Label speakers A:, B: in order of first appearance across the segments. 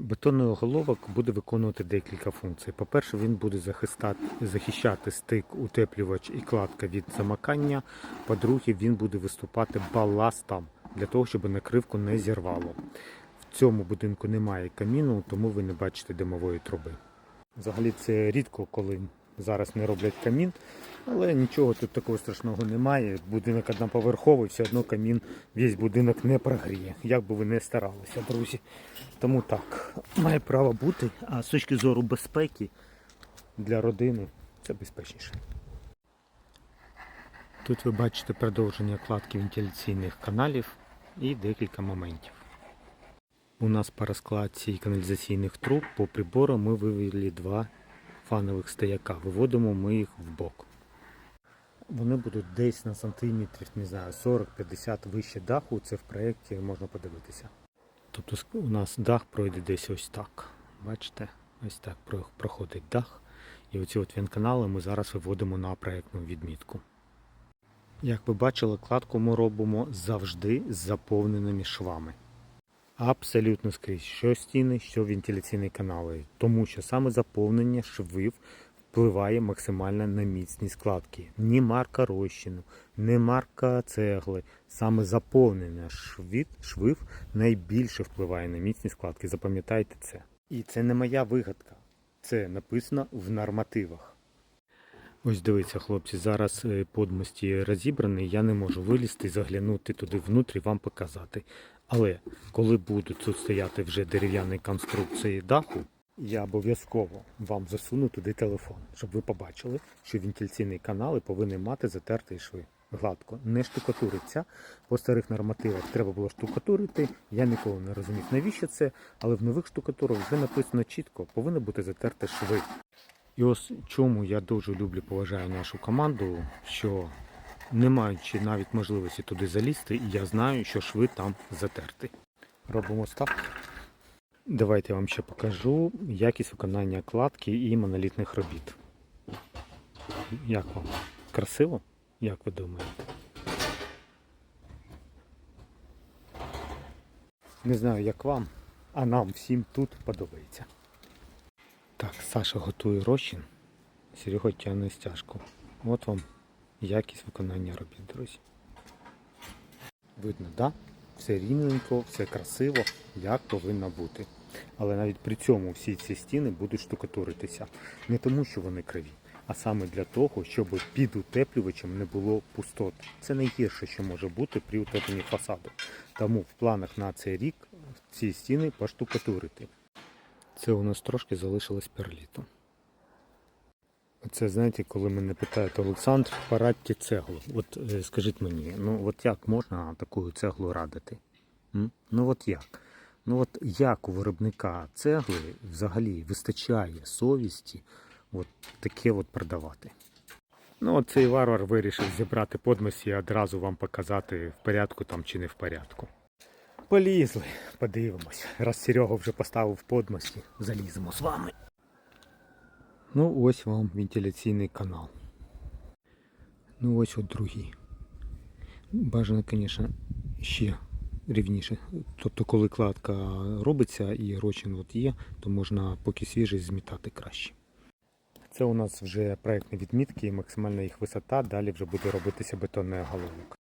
A: Бетонний оголовок буде виконувати декілька функцій. По-перше, він буде захищати стик, утеплювач і кладка від замикання. По-друге, він буде виступати баластом для того, щоб накривку не зірвало. В цьому будинку немає каміну, тому ви не бачите димової труби. Взагалі це рідко, коли зараз не роблять камін, але нічого тут такого страшного немає. Будинок одноповерховий, все одно камін весь будинок не прогріє, як би ви не старалися, друзі. Тому так, має право бути, а з точки зору безпеки для родини це безпечніше. Тут ви бачите продовження кладки вентиляційних каналів і декілька моментів. У нас по розкладці каналізаційних труб по прибору ми вивели два фанових стояка. Виводимо ми їх в бок. Вони будуть десь на сантиметрів, не знаю, 40-50 вище даху. Це в проєкті можна подивитися. Тобто у нас дах пройде десь ось так. Бачите, ось так проходить дах. І оці от вентканали ми зараз виводимо на проєктну відмітку. Як ви бачили, кладку ми робимо завжди з заповненими швами. Абсолютно скрізь, що стіни, що вентиляційні канали. Тому що саме заповнення швів впливає максимально на міцність складки. Ні марка розчину, ні марка цегли. Саме заповнення швів, швив найбільше впливає на міцність складки. Запам'ятайте це. І це не моя вигадка. Це написано в нормативах. Ось дивіться, хлопці, зараз е, подмості розібрані, я не можу вилізти, заглянути туди внутрі, вам показати. Але коли будуть тут стояти вже дерев'яні конструкції даху, я обов'язково вам засуну туди телефон, щоб ви побачили, що вентиляційні канали повинні мати затертий шви. Гладко, не штукатуриться. По старих нормативах треба було штукатурити. Я ніколи не розумів, навіщо це, але в нових штукатурах вже написано чітко, повинні бути затерті шви. І ось чому я дуже люблю поважаю нашу команду, що не маючи навіть можливості туди залізти, я знаю, що шви там затерті. Робимо так. Давайте я вам ще покажу якість виконання кладки і монолітних робіт. Як вам? Красиво? Як ви думаєте? Не знаю, як вам, а нам всім тут подобається. Так, Саша готує розчин, Серега тягне стяжку. От вам якість виконання робіт, друзі. Видно, да? Все рівненько, все красиво, як повинно бути. Але навіть при цьому всі ці стіни будуть штукатуритися. Не тому, що вони криві, а саме для того, щоб під утеплювачем не було пустот. Це найгірше, що може бути при утепленні фасаду. Тому в планах на цей рік ці стіни поштукатурити. Це у нас трошки залишилось перліту. Це знаєте, коли мене питають Олександр, порадьте цеглу. От е, скажіть мені, ну от як можна таку цеглу радити? М? Ну от як? Ну от як у виробника цегли взагалі вистачає совісті от таке от продавати? Ну от цей варвар вирішив зібрати подмосі і одразу вам показати в порядку там чи не в порядку. Полізли, подивимось. Раз Серега вже поставив подмості, заліземо з вами. Ну, ось вам вентиляційний канал. Ну ось от другий. Бажано, звісно, ще рівніше. Тобто, коли кладка робиться і рочин от є, то можна поки свіжий змітати краще. Це у нас вже проєктні відмітки, максимальна їх висота, далі вже буде робитися бетонний оголовок.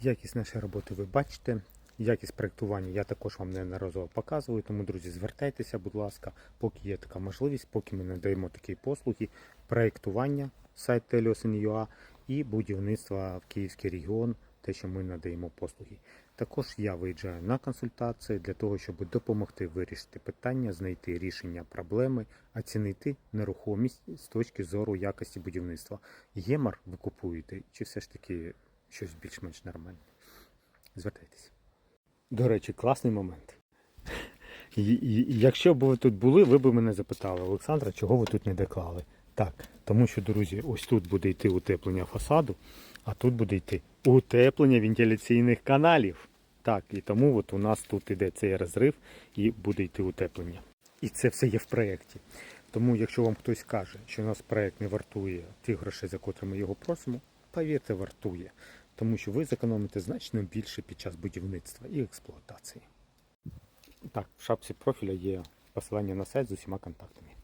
A: Якість нашої роботи ви бачите. Якість проєктування я також вам неодноразово показую, тому, друзі, звертайтеся, будь ласка, поки є така можливість, поки ми надаємо такі послуги, проєктування сайт Теліосен.ua і будівництва в Київський регіон, те, що ми надаємо послуги. Також я виїжджаю на консультації для того, щоб допомогти вирішити питання, знайти рішення проблеми, оцінити нерухомість з точки зору якості будівництва. Ємар ви купуєте, чи все ж таки щось більш-менш нормальне? Звертайтеся. До речі, класний момент. І, і, якщо б ви тут були, ви б мене запитали, Олександра, чого ви тут не доклали? Так, тому що, друзі, ось тут буде йти утеплення фасаду, а тут буде йти утеплення вентиляційних каналів. Так, і тому от у нас тут іде цей розрив і буде йти утеплення. І це все є в проєкті. Тому, якщо вам хтось каже, що у нас проєкт не вартує тих грошей, за котрими ми його просимо, повірте, вартує. Тому що ви зекономите значно більше під час будівництва і експлуатації. Так, в шапці профіля є посилання на сайт з усіма контактами.